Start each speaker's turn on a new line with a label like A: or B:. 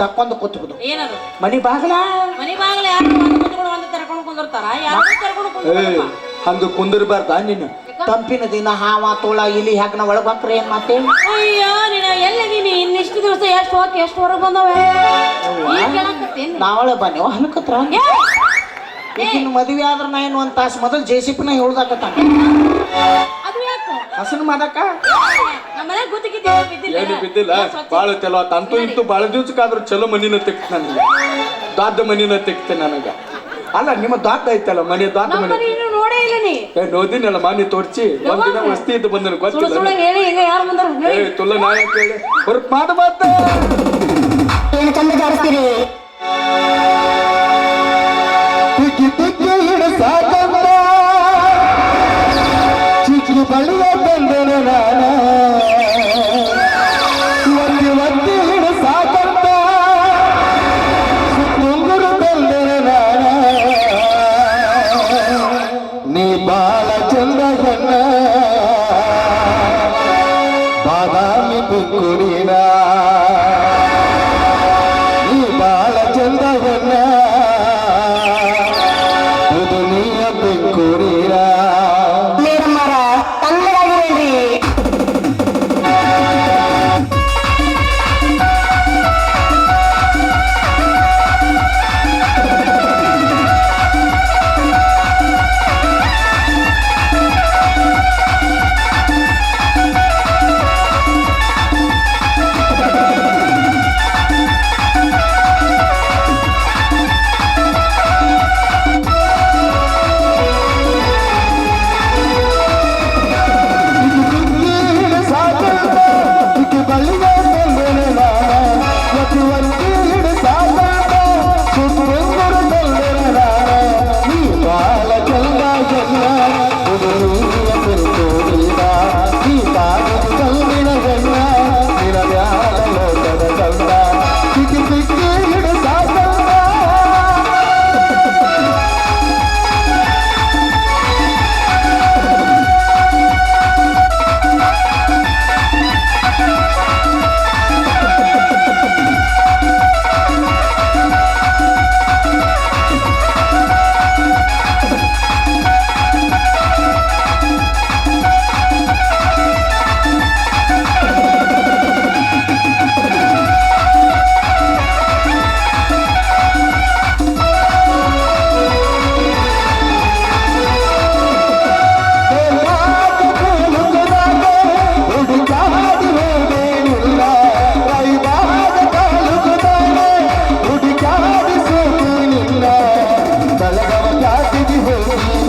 A: ತಕ್ಕೊಂದು ಕೂತ್ಬಿಡು.
B: ಏನದು?
A: ಮನಿ ಬಾಗಲ?
B: ಮನಿ ಬಾಗಲ ಯಾರು ಒಂದು ಕುತ್ಕೊಂಡು ಒಂದು ತೆರ್ಕೊಂಡು ಕುಂದಿರ್ತಾರ? ಯಾರು ತೆರ್ಕೊಂಡು
A: ಏ
B: ಕುಂದಿರ್ತಾರ
A: ಹಂಗ ಕುಂದಿರ್ಬಾರ್ದ ನೀನು? ತಂಪಿನ ದಿನ ಹಾವ ತೋಳ ಇಲಿ ಹಾಕನ ಒಳಗ್ ಬಂದ್ರೆ ಏನ್ ಮಾತೆ?
B: ಅಯ್ಯೋ ನೀನ ಎಲ್ಲಿದೀನಿ ಇನ್ನಿಷ್ಟು ದಿವಸ ಎಷ್ಟು ಹೋಗಿ ಎಷ್ಟು ಹೊರಗೆ ಬಂದವೆ?
A: ನಾವಳೆ ಬನ್ನಿ ಹಲ್ಕತ್ರ? ಈಗಿನ ಮದುವೆ ಆದ್ರ ನಾ ಏನು ಒಂದ್ ತಾಸು ಮೊದಲು ಜೆ ಸಿ ಪಿನ ಹೇಳ್ದಾಕತ್ತ ಹಸನ್ ಮಾಡಕ
C: ಏನು ಬಿದ್ದಿಲ್ಲ? ಬಾಳ ಚಲೋ ಆತ. ಅಂತೂ ಇಂತೂ ಬಾಳ ದಿವ್ಸಕ್ಕಾದ್ರೂ ಚಲೋ ಮನಿನ ತೆಗ್ತ ನನಗೆ. ದಾದ ಮನಿನ ತೆಗ್ತೆ ನನಗ.
A: ಅಲ್ಲ ನಿಮ್ಮ ದಾತ ಐತಲ್ಲ ಮನೆ
B: ದಾತ
A: ಮನಿ?
B: ಇನ್ನೂ ನೋಡೇ ಇಲ್ಲ ನೀ.
C: ಏ ನೋದಿನಲ್ಲ ಮಾನಿ ತೋರ್ಚಿ. ಒಂದಿನ ಮಸ್ತಿ ಇದ್ದು ಬಂದನ
B: ಸುಳ್ಳು
C: ಗೊತ್ತಿಲ್ಲ
B: ಸುಳ್ಳು ಹೇಳಿ ಈಗ ಯಾರು ಬಂದರು?
C: ಏ
B: ಹೇಳಿ.
C: ತುಲ್ಲ ನಾ ಯಾಕೆ ಹೇಳಿ. ಹೊರಕ್ ಮಾತು ಬಾತ
D: ಏನು ಚಂದ ಜಾರಿಸ್ತೀರಿ? de rolar.